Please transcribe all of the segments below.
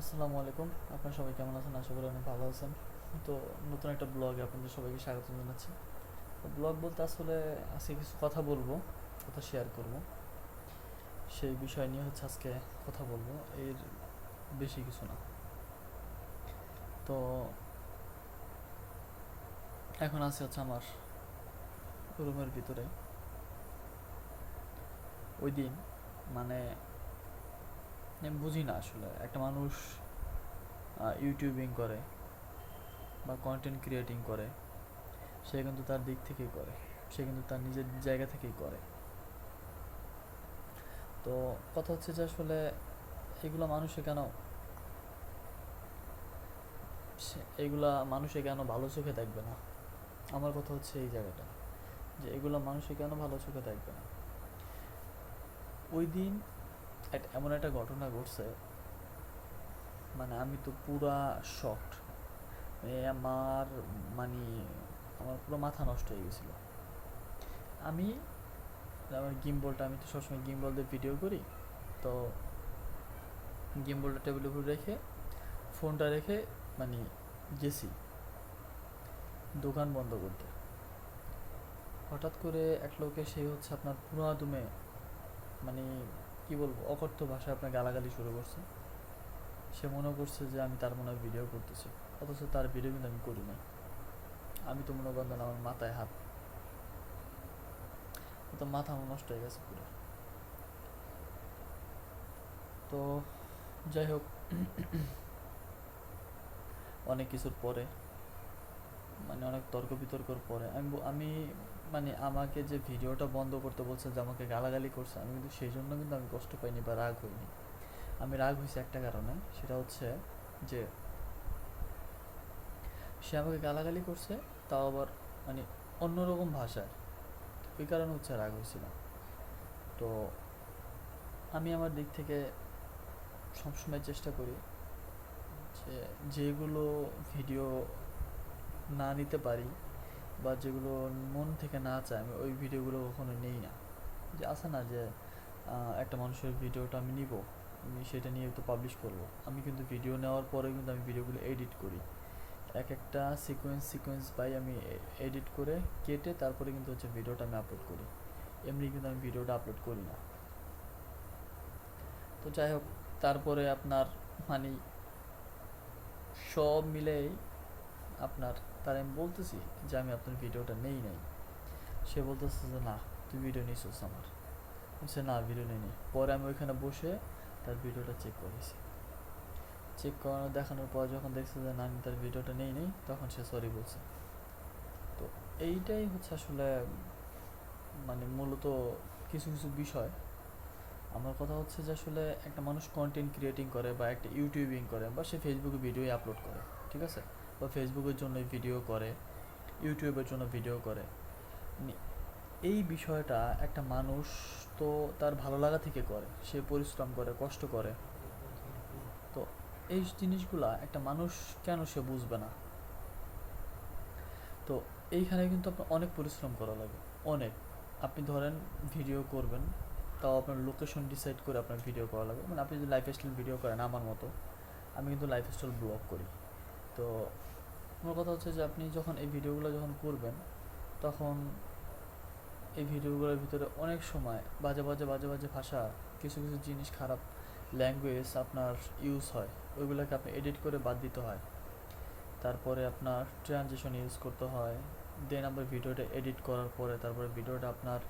আসসালামু আলাইকুম। আপনারা সবাই কেমন আছেন? আশা করি অনেক ভালো আছেন। তো নতুন একটা ব্লগে আপনাদের সবাইকে স্বাগত জানাচ্ছি। ব্লগ বলতে আসলে আজকে কিছু কথা বলব, কথা শেয়ার করব। সেই বিষয় নিয়ে হচ্ছে আজকে কথা বলব। এর বেশি কিছু না। তো এখন আছে হচ্ছে আমার রুমের ভিতরে। ওই দিন মানে আমি বুঝি না আসলে। একটা মানুষ ইউটিউবিং করে বা কন্টেন্ট ক্রিয়েটিং করে, সে কিন্তু তার দিক থেকেই করে। সে কিন্তু তার নিজের জায়গা থেকেই করে। তো কথা হচ্ছে যে আসলে এগুলো মানুষে কেন এগুলা মানুষে কেন ভালো চোখে দেখবে না? আমার কথা হচ্ছে এই জায়গাটা, যে এগুলো মানুষে কেন ভালো চোখে দেখবে না? ওই দিন এমন একটা ঘটনা ঘটছে মানে আমি তো পুরা শকড আমার মানে আমার পুরো মাথা নষ্ট হয়ে গেছিল। আমি, আমার গিম্বলটা আমি তো সবসময় গিম্বল দিয়ে ভিডিও করি, তো গিম্বলটা টেবিলের উপর রেখে ফোনটা রেখে মানে গেছি, দোকান বন্ধ করতে। হঠাৎ করে এক লোকে সে হচ্ছে আপনার পুরো দুমে মানে কি বলব, অকথ্য ভাষায় আপনার গালাগালি শুরু করছে। সে মনে করছে যে আমি তার মনে ভিডিও করতেছি, অথচ তার ভিডিও কিন্তু আমি করি নাই। আমি তো মনে করেন আমার মাথায় হাত। তো মাথা আমার নষ্ট হয়ে গেছে পুরো। তো যাই হোক, অনেক কিছুর পরে মানে অনেক তর্ক বিতর্কর পরে, আমি আমি মানে আমাকে যে ভিডিওটা বন্ধ করতে বলছে যে আমাকে গালাগালি করছে, আমি কিন্তু সেই জন্য কিন্তু আমি কষ্ট পাইনি বা রাগ হইনি। আমি রাগ হয়েছি একটা কারণে, সেটা হচ্ছে যে সে আমাকে গালাগালি করছে, তাও আবার মানে অন্যরকম ভাষায়। ওই কারণে হচ্ছে রাগ হয়েছিলাম তো আমি আমার দিক থেকে সবসময় চেষ্টা করি যে যেগুলো ভিডিও না নিতে পারি বা যেগুলো মন থেকে না চায়, আমি ওই ভিডিওগুলো কখনো নেই না। যে আছে না যে একটা মানুষের ভিডিওটা আমি নিব, আমি সেটা নিয়ে তো পাবলিশ করব। আমি কিন্তু ভিডিও নেওয়ার পরে কিন্তু আমি ভিডিওগুলো এডিট করি। এক একটা সিকোয়েন্স সিকোয়েন্স পাই আমি এডিট করে কেটে তারপরে কিন্তু হচ্ছে ভিডিওটা আমি আপলোড করি। এমনি কিন্তু আমি ভিডিওটা আপলোড করি না। তো যাই হোক, তারপরে আপনার মানে সব মিলেই আপনার তার আমি বলতেছি যে আমি আপনার ভিডিওটা নেই নাই। সে বলতেছে যে, না, তুই ভিডিও নিছিস আমার। বলছে, না ভিডিও নেই পরে আমি ওইখানে বসে তার ভিডিওটা চেক করেছি। চেক করানো, দেখানোর পর যখন দেখছে যে, না, আমি তার ভিডিওটা নেই নেই, তখন সে সরি বলছে। তো এইটাই হচ্ছে আসলে মানে মূলত কিছু কিছু বিষয়। আমার কথা হচ্ছে যে, আসলে একটা মানুষ কন্টেন্ট ক্রিয়েটিং করে বা একটা ইউটিউবিং করে বা সে ফেসবুকে ভিডিও আপলোড করে, ঠিক আছে? বা ফেসবুকের জন্য ভিডিও করে ইউটিউবের জন্য ভিডিও করে। এই বিষয়টা একটা মানুষ তো তার ভালো লাগা থেকে করে, সে পরিশ্রম করে, কষ্ট করে। তো এই জিনিসগুলা একটা মানুষ কেন সে বুঝবে না? তো এইখানে কিন্তু আপনার অনেক পরিশ্রম করা লাগে, অনেক। আপনি ধরেন ভিডিও করবেন, তাও আপনার লোকেশন ডিসাইড করে আপনার ভিডিও করা লাগবে মানে আপনি যদি লাইফ স্টাইল ভিডিও করেন আমার মতো, আমি কিন্তু লাইফ স্টাইল ব্লগ করি। তো আমার কথা হচ্ছে যে আপনি যখন এই ভিডিওগুলো যখন করবেন, তখন এই ভিডিওগুলোর ভিতরে অনেক সময় বাজে বাজে বাজে বাজে ভাষা, কিছু কিছু জিনিস খারাপ ল্যাঙ্গুয়েজ আপনার ইউজ হয়, ওইগুলোকে আপনি এডিট করে বাদ দিতে হয়। তারপরে আপনার ট্রানজিশন ইউজ করতে হয় দেন আবার ভিডিওটা এডিট করার পরে তারপরে ভিডিওটা আপনার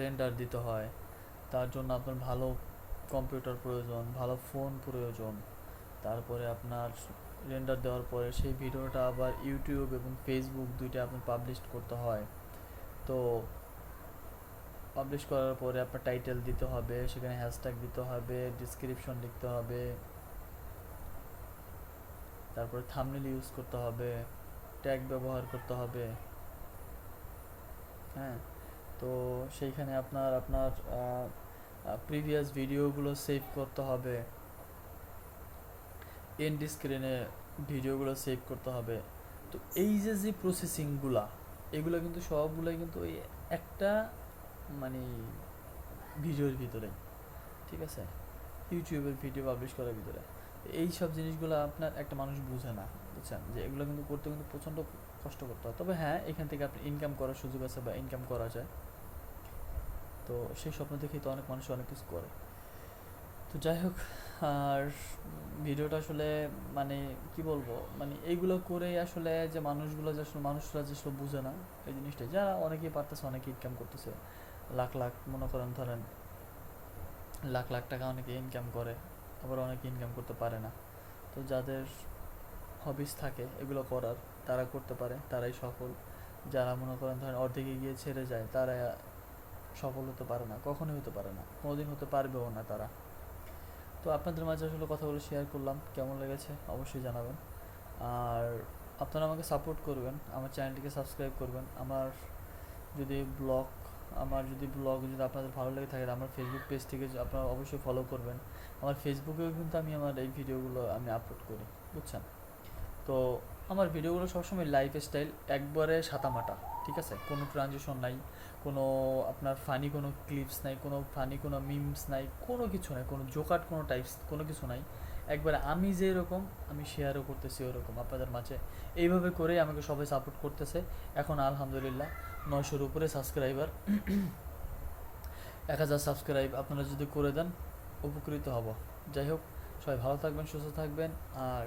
রেন্ডার দিতে হয়। তার জন্য আপনার ভালো কম্পিউটার প্রয়োজন, ভালো ফোন প্রয়োজন। তারপরে আপনার রেন্ডার দেওয়ার পরে সেই ভিডিওটা আবার ইউটিউব এবং ফেসবুক দুইটা আপনার পাবলিশ করতে হয়। তো পাবলিশ করার পরে আপনার টাইটেল দিতে হবে, সেখানে হ্যাশট্যাগ দিতে হবে ডিসক্রিপশন লিখতে হবে, তারপরে থামনেল ইউজ করতে হবে ট্যাগ ব্যবহার করতে হবে হ্যাঁ? তো সেইখানে আপনার আপনার প্রিভিয়াস ভিডিওগুলো সেভ করতে হবে। এন্ড স্ক্রিনে ভিডিওগুলো সেভ করতে হবে। তো এই যে যে প্রসেসিংগুলা এগুলো কিন্তু সবগুলোই কিন্তু ওই একটা মানে ভিডিওর ভিতরে, ঠিক আছে? ইউটিউবের ভিডিও পাবলিশ করার ভিতরে। এই সব জিনিসগুলো আপনার একটা মানুষ বুঝে না, বুঝছেন? যে এগুলো কিন্তু করতে কিন্তু প্রচণ্ড কষ্ট করতে হয়। তবে হ্যাঁ এখান থেকে আপনি ইনকাম করার সুযোগ আছে বা ইনকাম করা যায়। তো সেই স্বপ্ন দেখেই তো অনেক মানুষ অনেক কিছু করে। তো যাই হোক আর ভিডিওটা আসলে মানে কি বলব? মানে এইগুলো করে আসলে যে মানুষগুলো যে আসলে মানুষরা যে আসলে বুঝে না এই জিনিসটা যারা অনেকেই পারতেছে অনেকে ইনকাম করতেছে। লাখ লাখ মনে করেন ধরেন লাখ লাখ টাকা অনেকে ইনকাম করে, আবার অনেকে ইনকাম করতে পারে না। তো যাদের হবিস থাকে এগুলো করার, তারা করতে পারে, তারাই সফল। যারা মনে করেন ধরেন অর্ধেকে গিয়ে ছেড়ে যায়, তারা সফল হতে পারে না, কখনোই হতে পারে না। কোনোদিন হতে পারবেও না তারা। তো আপনাদের মাঝে আসলে কথাগুলো শেয়ার করলাম, কেমন লেগেছে অবশ্যই জানাবেন। আর আপনারা আমাকে সাপোর্ট করবেন, আমার চ্যানেলটিকে সাবস্ক্রাইব করবেন। আমার যদি ব্লগ আমার যদি ব্লগ যদি আপনাদের ভালো লেগে থাকে, আমার ফেসবুক পেজ থেকে আপনারা অবশ্যই ফলো করবেন। আমার ফেসবুকেও কিন্তু আমি আমার এই ভিডিওগুলো আমি আপলোড করি, বুঝছেন? তো আমার ভিডিওগুলো সবসময় লাইফ স্টাইল একবারে সাতামাটা, ঠিক আছে? কোনো ট্রানজিশন নাই, কোনো আপনার ফানি কোনো ক্লিপস নাই, কোনো ফানি কোনো মিমস নাই, কোনো কিছু নাই, কোনো জোকাট কোনো টাইপস কোনো কিছু নাই। একবারে আমি যে এরকম, আমি শেয়ারও করতেছি ওরকম আপনাদের মাঝে। এইভাবে করেই আমাকে সবাই সাপোর্ট করতেছে। এখন আলহামদুলিল্লাহ, নয়শোর উপরে সাবস্ক্রাইবার এক হাজার সাবস্ক্রাইব আপনারা যদি করে দেন, উপকৃত হব। যাই হোক, সবাই ভালো থাকবেন, সুস্থ থাকবেন, আর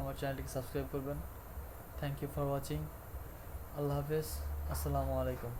আমার চ্যানেলটিকে সাবস্ক্রাইব করবেন। থ্যাংক ইউ ফর ওয়াচিং আল্লাহ হাফেজ। আসসালামু আলাইকুম।